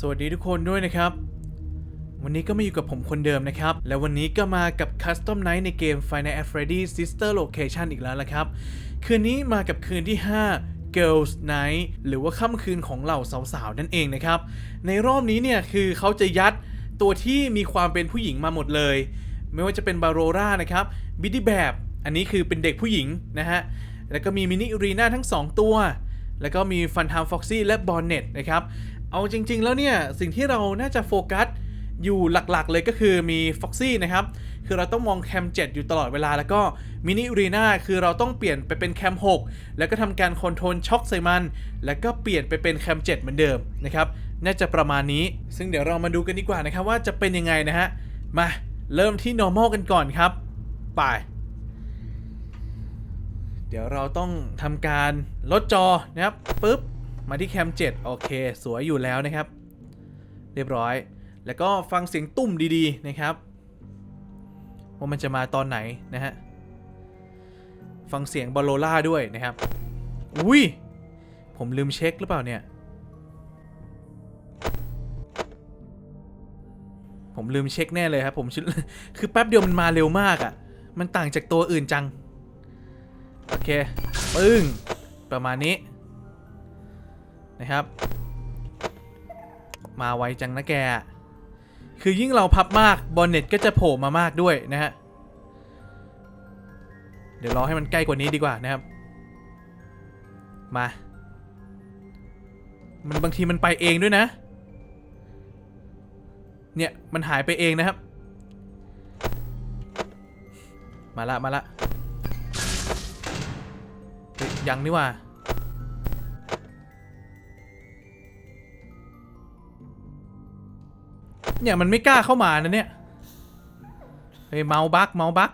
สวัสดีทุกคนด้วยนะครับ วันนี้ก็มาอยู่กับผมคนเดิมนะครับ และวันนี้ก็มากับ Custom Night ในเกม Final at Freddy Sister Location อีกแล้วละครับ คืนนี้มากับคืนที่ 5 Girls Night หรือว่าค่ำคืนของเหล่าสาวๆ นั่นเองนะครับ ในรอบนี้เนี่ยคือเขาจะยัดตัวที่มีความเป็นผู้หญิงมาหมดเลย ไม่ว่าจะเป็นบาโรรานะครับบิดดี้แบบอันนี้คือเป็นเด็กผู้หญิงนะฮะแล้วก็มีมินิรีนาทั้ง 2 ตัว แล้วก็มีฟันทามฟ็อกซี่และบอนเน็ตนะครับ เอาจริง ๆ แล้วเนี่ย สิ่งที่เราน่าจะโฟกัสอยู่หลักๆ เลยก็คือมี Foxy นะครับ คือเราต้องมองแคม 7 อยู่ตลอดเวลาแล้วก็มินิรีนาคือเราต้องเปลี่ยนไปเป็นแคม 6 แล้วก็ทำการคอนโทรลช็อคใส่มัน แล้วก็เปลี่ยนไปเป็นแคม 7 เหมือนเดิมนะครับ น่าจะประมาณนี้ ซึ่งเดี๋ยวเรามาดูกันดีกว่านะครับว่าจะเป็นยังไงนะฮะ มาเริ่มที่ normal กันก่อนครับ ไป เดี๋ยวเราต้องทำการลดจอนะครับปุ๊บ มาที่แคม7โอเค สวยอยู่แล้วนะครับ เรียบร้อย แล้วก็ฟังเสียงตุ้มดีๆนะครับว่ามันจะมาตอนไหนนะฮะ ฟังเสียงบอลโลล่าด้วยนะครับ อุ้ย ผมลืมเช็คหรือเปล่าเนี่ย ผมลืมเช็คแน่เลยครับผมคือแป๊บเดียวมันมาเร็วมากอะ่ะ มันต่างจากตัวอื่นจัง โอเค ปึ้ง ประมาณนี้ นะครับ มาไวจังนะแก คือยิ่งเราพับมากบอลเน็ตก็จะโผล่มามากด้วยนะฮะ เดี๋ยวรอให้มันใกล้กว่านี้ดีกว่านะครับ มา มันบางทีมันไปเองด้วยนะ เนี่ยมันหายไปเองนะครับ มาละมาละยังนี่ว่า เนี่ยมันไม่กล้าเข้ามานะเนี่ยเฮ้ยเมาบักเมาบัก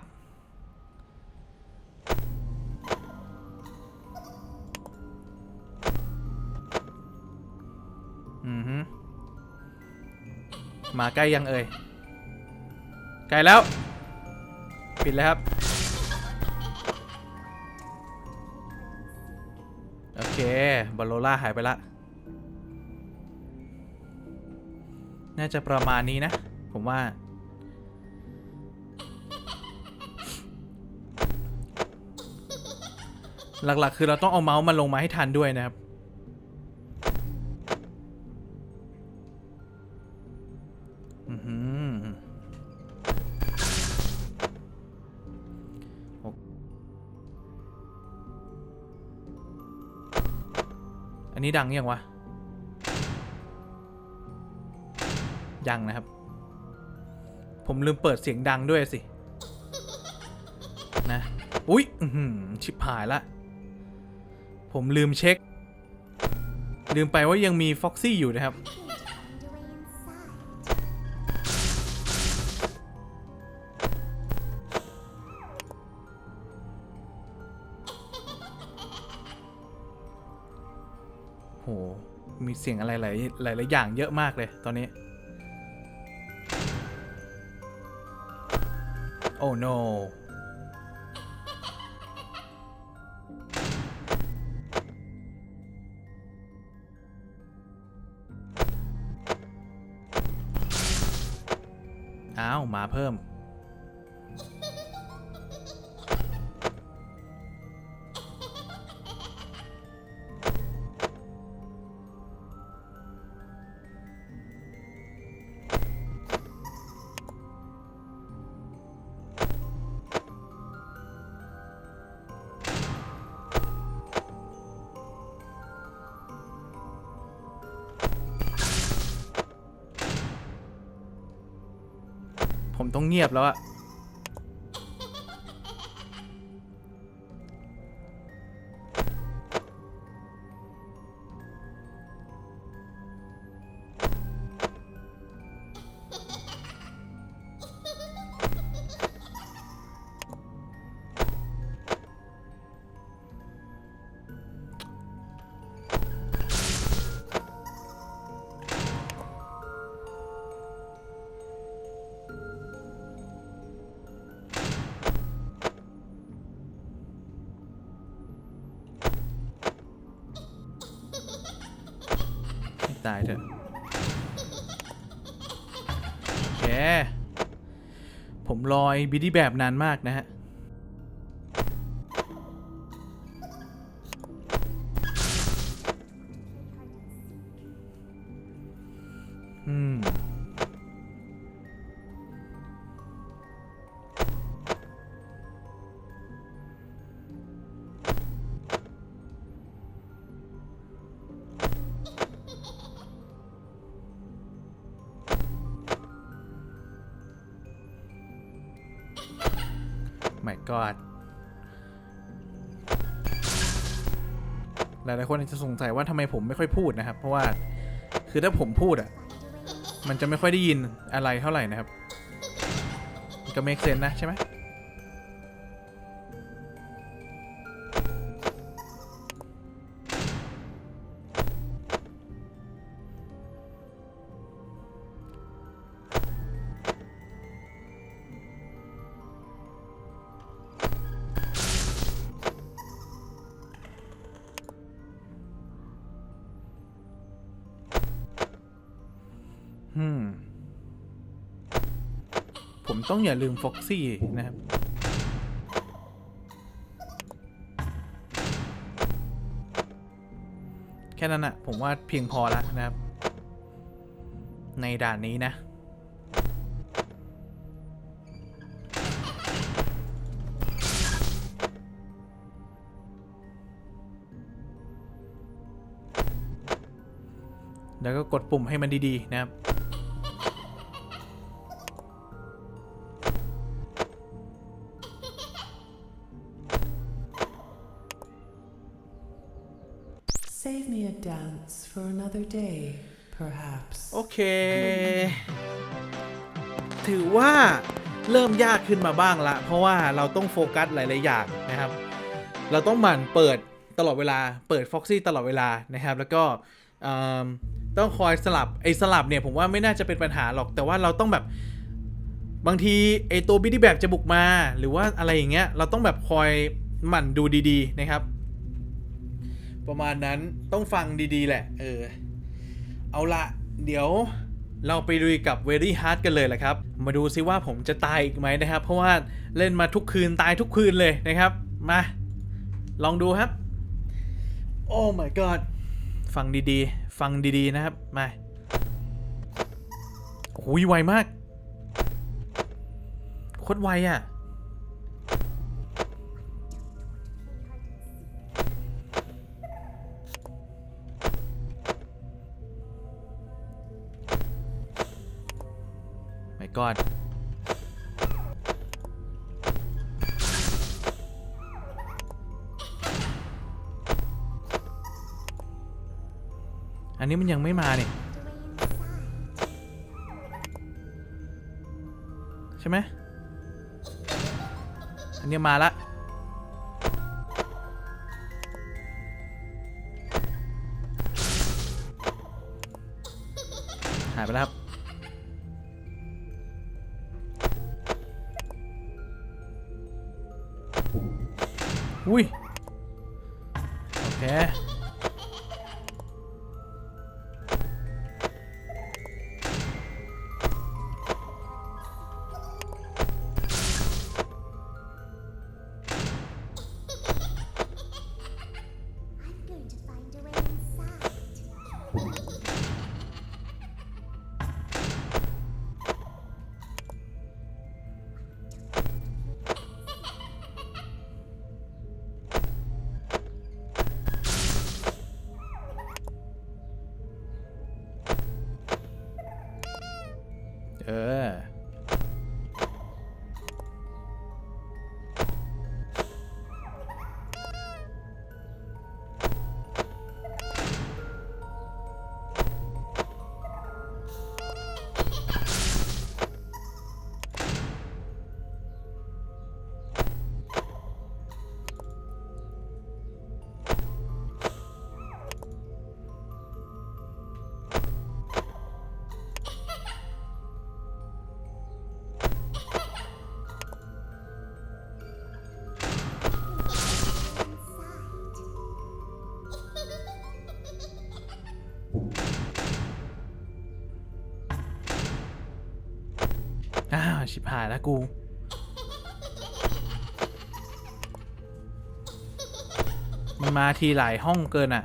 อือฮึมาใกล้ยังเอ่ยใกล้แล้ว ปิดเลยครับ โอเคบอลโลล่าหายไปละ น่าจะประมาณนี้นะ ผมว่า หลักๆ คือเราต้องเอาเมาส์มาลงมาให้ทันด้วยนะครับอื้มอันนี้ดังยังวะ ยังนะครับ ผมลืมเปิดเสียงดังด้วยสิ นะ อุ๊ยชิบหายละ ผมลืมเช็ค ลืมไปว่ายังมีฟ็อกซี่อยู่นะครับ โห มีเสียงอะไรหลายหลายหลายอย่างเยอะมากเลยตอนนี้ โอ้ no ต้องเงียบแล้วอะ ตายเถอะโอเคผมลอยบิดีแบบนานมากนะฮะ หลายๆคนอาจจะสงสัยว่าทำไมผมไม่ค่อยพูดนะครับ เพราะว่าคือถ้าผมพูดอะ มันจะไม่ค่อยได้ยินอะไรเท่าไหร่นะครับ ก็เมคเซนนะใช่ไหม ต้องอย่าลืมฟ็อกซี่นะครับ แค่นั้นอะผมว่าเพียงพอแล้วนะครับ ในด่านนี้นะ แล้วก็กดปุ่มให้มันดี ๆ นะครับ perhaps. โอเค ถือว่าเริ่มยากขึ้นมาบ้างละ เพราะว่าเราต้องโฟกัสหลาย ๆ อย่างนะครับ เราต้องหมั่นเปิดตลอดเวลา เปิด Foxy ตลอดเวลานะครับ แล้วก็ต้องคอยสลับ ไอ้สลับเนี่ยผมว่าไม่น่าจะเป็นปัญหาหรอก แต่ว่าเราต้องแบบบางทีไอ้ตัวบิดดี้แบบจะบุกมา หรือว่าอะไรอย่างเงี้ย เราต้องแบบคอยหมั่นดูดี ๆ นะครับ ประมาณนั้นต้องฟังดี ๆ แหละ เออ เอาละเดี๋ยวเราไปลุยกับ Very Hard กันเลยแหละครับ มาดูซิว่าผมจะตายอีกไหมนะครับ เพราะว่าเล่นมาทุกคืนตายทุกคืนเลยนะครับ มา ลองดูครับ โอ้ my god ฟังดีๆ ฟังดีๆนะครับ มาโอ้ยไวมาก โคตรไวอะ my god อันนี้มันยังไม่มาเนี่ยใช่ไหมอันนี้มาละหายไปแล้วครับ อุ้ ชิบหายแล้วกู มันมาทีหลายห้องเกินอะ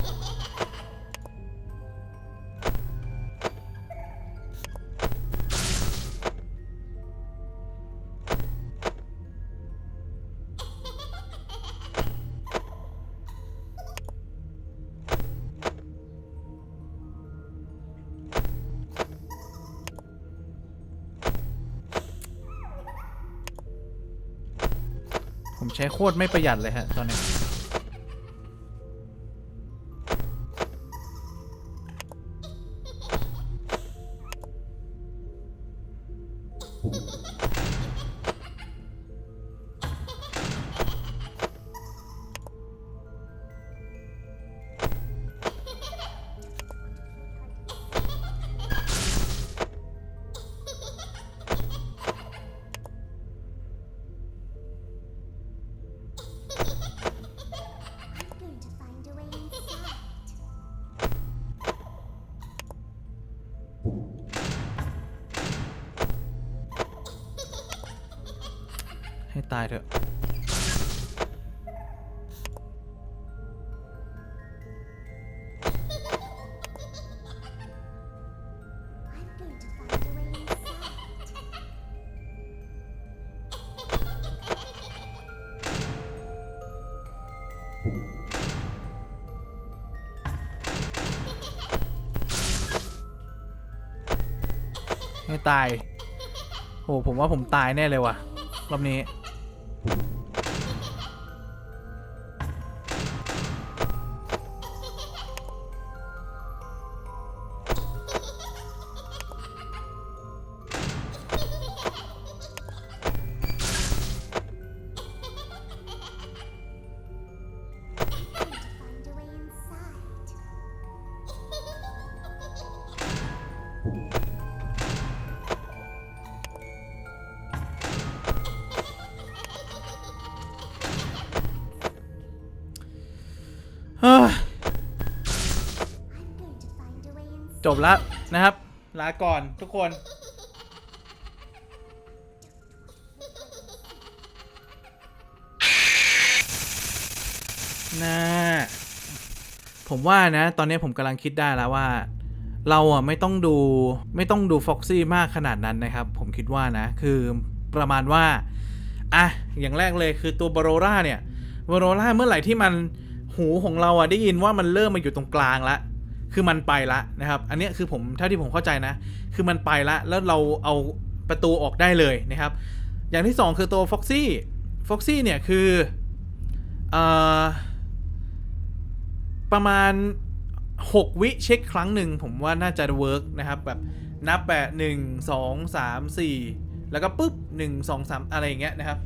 ตรไม่ประหยัดเลยฮะตอนนี้ายเถอะ I'm going to find a way inside. ให้ตาย โห ผมว่าผมตายแน่เลยว่ะ รอบนี้ you. คน น่า ผมว่านะ ตอนนี้ผมกำลังคิดได้แล้วว่า เราอะไม่ต้องดูไม่ต้องดูฟ็อกซี่มากขนาดนั้นนะครับ ผมคิดว่านะ คือประมาณว่า อะ อย่างแรกเลยคือตัวบาโรล่าเนี่ยบาโรล่าเมื่อไหร่ที่มันหูของเราอะได้ยินว่ามันเริ่มมาอยู่ตรงกลางละ คือมันไปละนะครับ อันนี้คือผมเท่าที่ผมเข้าใจนะ คือมันไปละแล้วเราเอาประตูออกได้เลยนะครับ อย่างที่สองคือตัวฟ็อกซี่ฟ็อกซี่เนี่ยคือเอ่อประมาณ 6 วิเช็คครั้งหนึ่งผมว่าน่าจะเวิร์กนะครับ แบบนับแบบหนึ่งสองสามสี่แล้วก็ปุ๊บหนึ่งสองสามอะไรอย่างเงี้ยนะครับ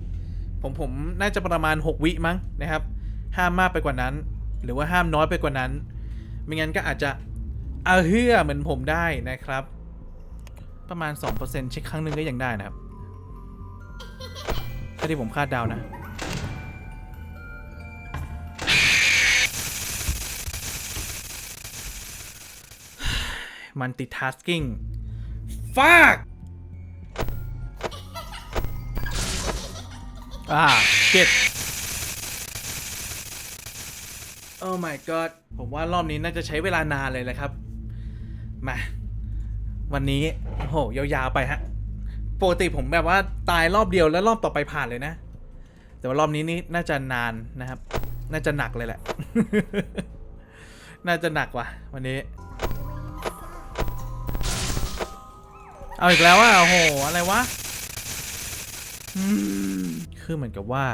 ผมผมน่าจะประมาณ 6 วิมั้งนะครับ ห้ามมากไปกว่านั้น หรือว่าห้ามน้อยไปกว่านั้น ไม่งั้นก็อาจจะอาเฮือเหมือนผมได้นะครับ ประมาณ 2%เช็คครั้งหนึ่งก็ยังได้นะครับถ้าที่ผมคาดเดานะ multitasking fuck อ่า shit oh my god ผมว่ารอบนี้น่าจะใช้เวลานานเลยแหละครับ มา วันนี้โอ้โหยาวๆไปฮะปกติผมแบบว่าตายรอบเดียวแล้วรอบต่อไปผ่านเลยนะ แต่ว่ารอบนี้นี่น่าจะนานนะครับ น่าจะหนักเลยแหละ น่าจะหนักว่ะ วันนี้ เอาอีกแล้วอะโอ้โหอะไรวะคือเหมือนกับว่า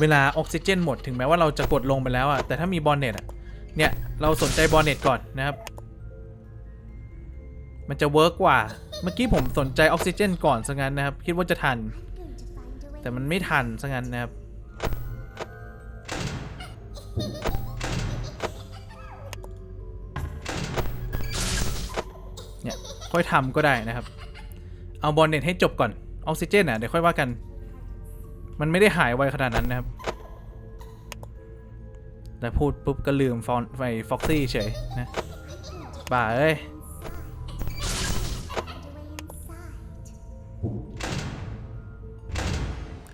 เวลาออกซิเจนหมดถึงแม้ว่าเราจะกดลงไปแล้วอะแต่ถ้ามีบอลเน็ตอะเนี่ยเราสนใจบอลเน็ตก่อนนะครับ มันจะเวิร์กกว่า เมื่อกี้ผมสนใจออกซิเจนก่อนซะงั้นนะครับ คิดว่าจะทัน แต่มันไม่ทันซะงั้นนะครับเนี่ยค่อยทำก็ได้นะครับ เอาบอลเน็ตให้จบก่อนออกซิเจนอะเดี๋ยวค่อยว่ากัน มันไม่ได้หายไวขนาดนั้นนะครับ แต่พูดปุ๊บก็ลืมฟอนไฟฟ็อกซี่เฉยนะบ้าเอ้ย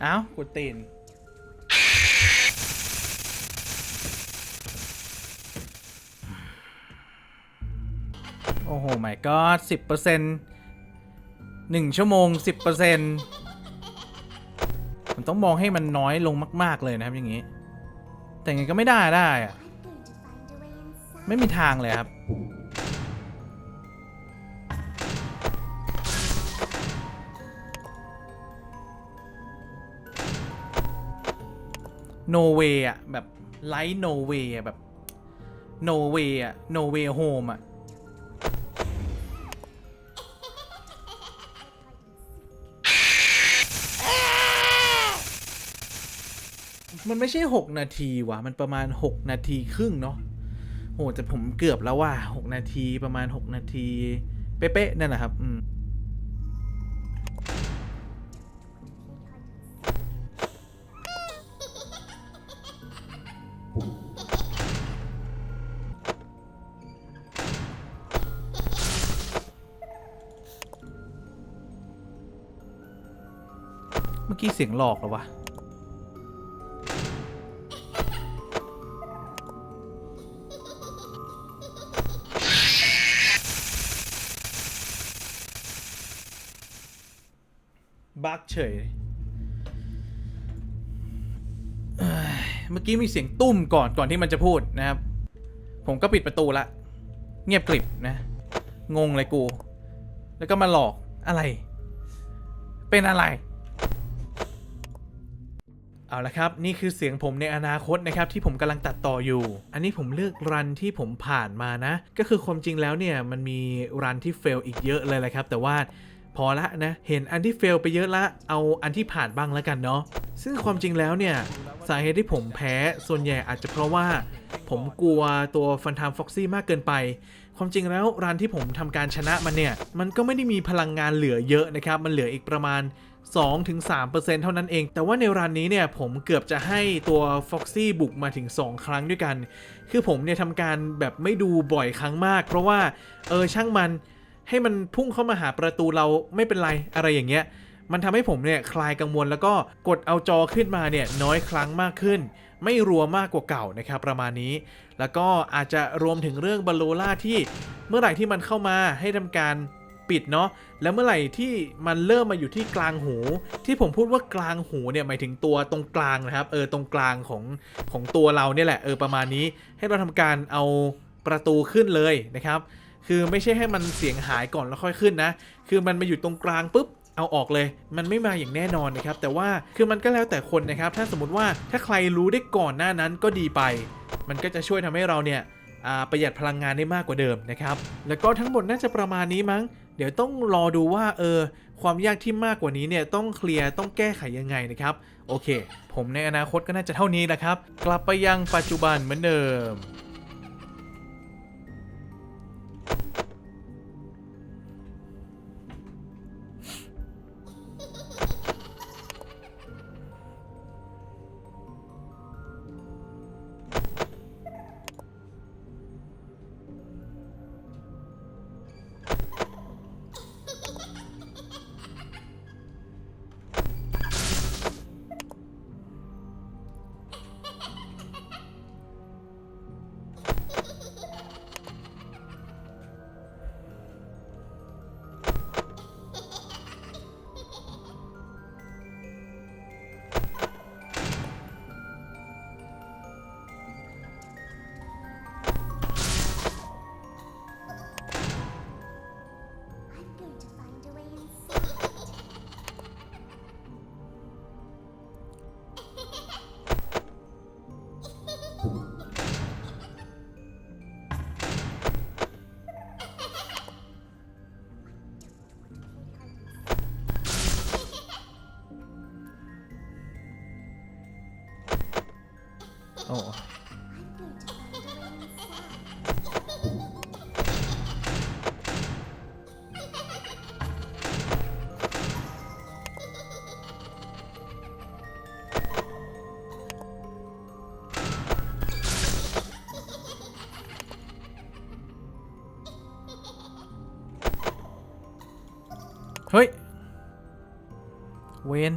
เอ้ากูตีนโอ้โหไม่ก็สิบเปอร์เซ็นต์หนึ่งชั่วโมงสิบเปอร์เซ็นต์ ผมต้องมองให้มันน้อยลงมาก ๆ เลยนะครับอย่างนี้ แต่ไงก็ไม่ได้ได้อะไม่มีทางเลยครับ โนเวอะแบบไลท์โนเวอะแบบโนเวอะโนเวโฮมอะ มันไม่ใช่ 6 นาทีว่ะ มันประมาณ 6 นาทีครึ่งเนาะโหแต่ผมเกือบแล้วว่า 6 นาทีประมาณ 6 นาที เป๊ะๆนั่นแหละครับ อืมเมื่อกี้เสียงหลอกหรอวะ เฉยเมื่อกี้มีเสียงตุ้มก่อนก่อนที่มันจะพูดนะครับ ผมก็ปิดประตูละ เงียบกริบนะ งงเลยกู แล้วก็มาหลอกอะไร เป็นอะไร เอาละครับ นี่คือเสียงผมในอนาคตนะครับ ที่ผมกำลังตัดต่ออยู่ อันนี้ผมเลือกรันที่ผมผ่านมานะ ก็คือความจริงแล้วเนี่ยมันมีรันที่เฟลอีกเยอะเลยแหละครับ แต่ว่า พอละนะ เห็นอันที่เฟลไปเยอะละ เอาอันที่ผ่านบ้างแล้วกันเนาะ ซึ่งความจริงแล้วเนี่ย สาเหตุที่ผมแพ้ส่วนใหญ่อาจจะเพราะว่า ผมกลัวตัวฟันทามฟ็อกซี่มากเกินไป ความจริงแล้วรันที่ผมทำการชนะมันเนี่ย มันก็ไม่ได้มีพลังงานเหลือเยอะนะครับ มันเหลืออีกประมาณ 2-3%เท่านั้นเอง แต่ว่าในรันนี้เนี่ยผมเกือบจะให้ตัว Foxy บุกมาถึง 2 ครั้งด้วยกัน คือผมเนี่ยทำการแบบไม่ดูบ่อยครั้งมาก เพราะว่าเออช่างมัน ให้มันพุ่งเข้ามาหาประตูเราไม่เป็นไรอะไรอย่างเงี้ย มันทำให้ผมเนี่ยคลายกังวลแล้วก็กดเอาจอขึ้นมาเนี่ยน้อยครั้งมากขึ้น ไม่รัวมากกว่าเก่านะครับประมาณนี้ แล้วก็อาจจะรวมถึงเรื่องบาโลล่าที่เมื่อไหร่ที่มันเข้ามาให้ทำการปิดเนาะแล้วเมื่อไหร่ที่มันเริ่มมาอยู่ที่กลางหู ที่ผมพูดว่ากลางหูเนี่ยหมายถึงตัวตรงกลางนะครับเออตรงกลางของของตัวเราเนี่ยแหละเออประมาณนี้ ให้เราทำการเอาประตูขึ้นเลยนะครับ คือไม่ใช่ให้มันเสียงหายก่อนแล้วค่อยขึ้นนะ คือมันมาอยู่ตรงกลางปุ๊บเอาออกเลย มันไม่มาอย่างแน่นอนนะครับ แต่ว่าคือมันก็แล้วแต่คนนะครับ ถ้าสมมติว่าถ้าใครรู้ได้ก่อนหน้านั้นก็ดีไป มันก็จะช่วยทำให้เราเนี่ยประหยัดพลังงานได้มากกว่าเดิมนะครับ แล้วก็ทั้งหมดน่าจะประมาณนี้มั้ง เดี๋ยวต้องรอดูว่าเออความยากที่มากกว่านี้เนี่ยต้องเคลียร์ต้องแก้ไขยังไงนะครับ โอเค ผมในอนาคตก็น่าจะเท่านี้นะครับ กลับไปยังปัจจุบันเหมือนเดิม เฮ้ย เวน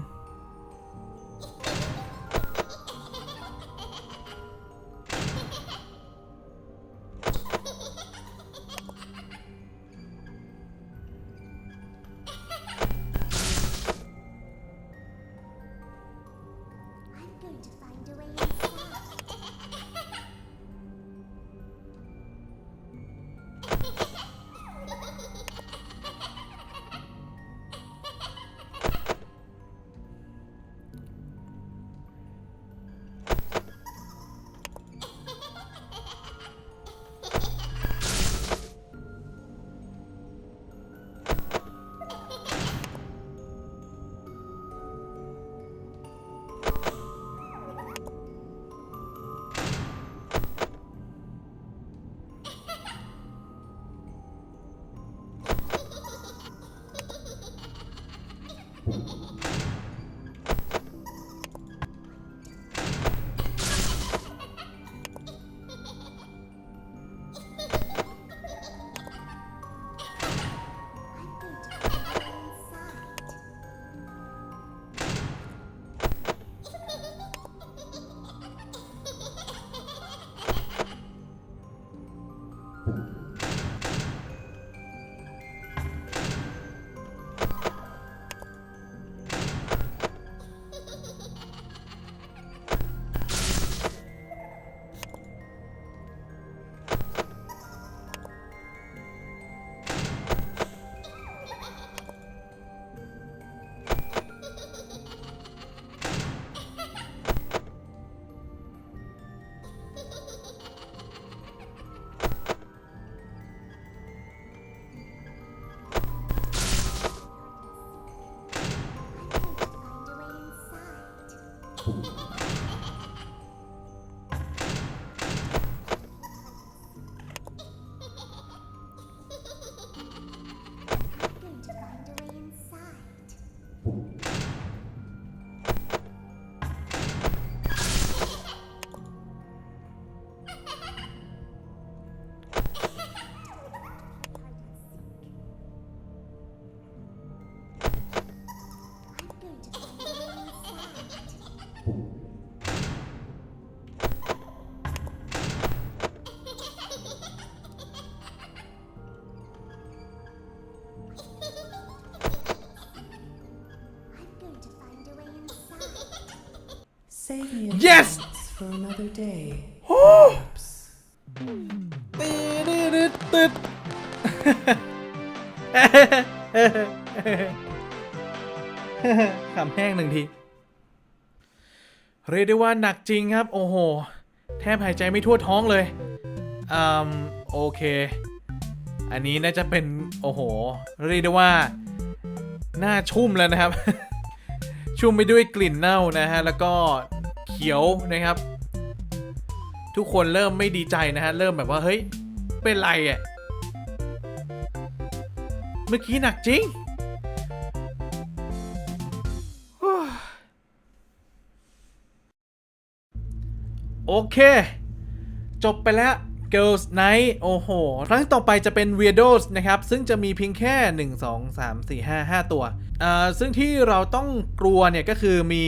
Yes! dance for another day. โอ้ Perhaps. ตืดตืดตืดขำแห้งหนึ่งทีเรียกได้ว่าหนักจริงครับ โอ้โห แทบหายใจไม่ทั่วท้องเลยอืมโอเค อันนี้น่าจะเป็น โอ้โห เรียกได้ว่า หน้าชุ่มแล้วนะครับ ชุ่มไปด้วยกลิ่นเน่านะฮะ แล้วก็ เขียวนะครับ ทุกคนเริ่มไม่ดีใจนะฮะ เริ่มแบบว่าเฮ้ย เป็นไรอะ่ะ เมื่อกี้หนักจริง โอเค จบไปแล้ว Girls Night โอ้โห ครั้งต่อไปจะเป็น Weirdos นะครับ ซึ่งจะมีเพียงแค่ 1 2 3 4 5 5 ตัว อ่า ซึ่งที่เราต้องกลัวเนี่ยก็คือมี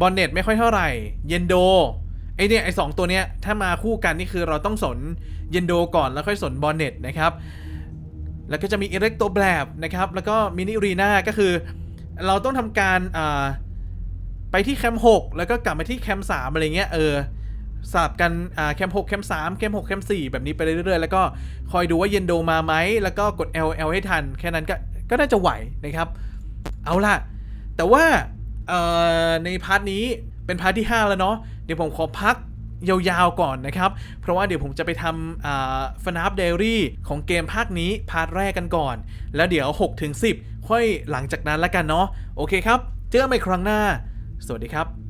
บอนเน็ตไม่ค่อยเท่าไหร่ เยนโด ไอเนี่ยไอสองตัวเนี้ยถ้ามาคู่กันนี่คือเราต้องสนเยนโดก่อนแล้วค่อยสนบอนเน็ตนะครับ แล้วก็จะมีอิเล็กโตแบลบนะครับ แล้วก็มินิรีนาก็คือ เราต้องทำการอ่าไปที่แคมป์6แล้วก็กลับมาที่แคมป์3อะไรเงี้ยเออสลับกันอ่าแคมป์6แคมป์3แคมป์6แคมป์4แบบนี้ไปเรื่อยๆ แล้วก็คอยดูว่าเยนโดมาไหม แล้วก็กด L L ให้ทัน แค่นั้นก็ก็น่าจะไหวนะครับ เอาล่ะ แต่ว่า เอ่อในพาร์ทนี้เป็นพาร์ทที่ 5 แล้วเนาะเดี๋ยวผมขอพักยาวๆก่อนนะครับ เพราะว่าเดี๋ยวผมจะไปทำฟนาฟเดรี่ของเกมภาคนี้พาร์ทแรกกันก่อน แล้วเดี๋ยว6ถึง10 ค่อยหลังจากนั้นละกันเนาะโอเคครับ เจอกันใหม่ครั้งหน้า สวัสดีครับ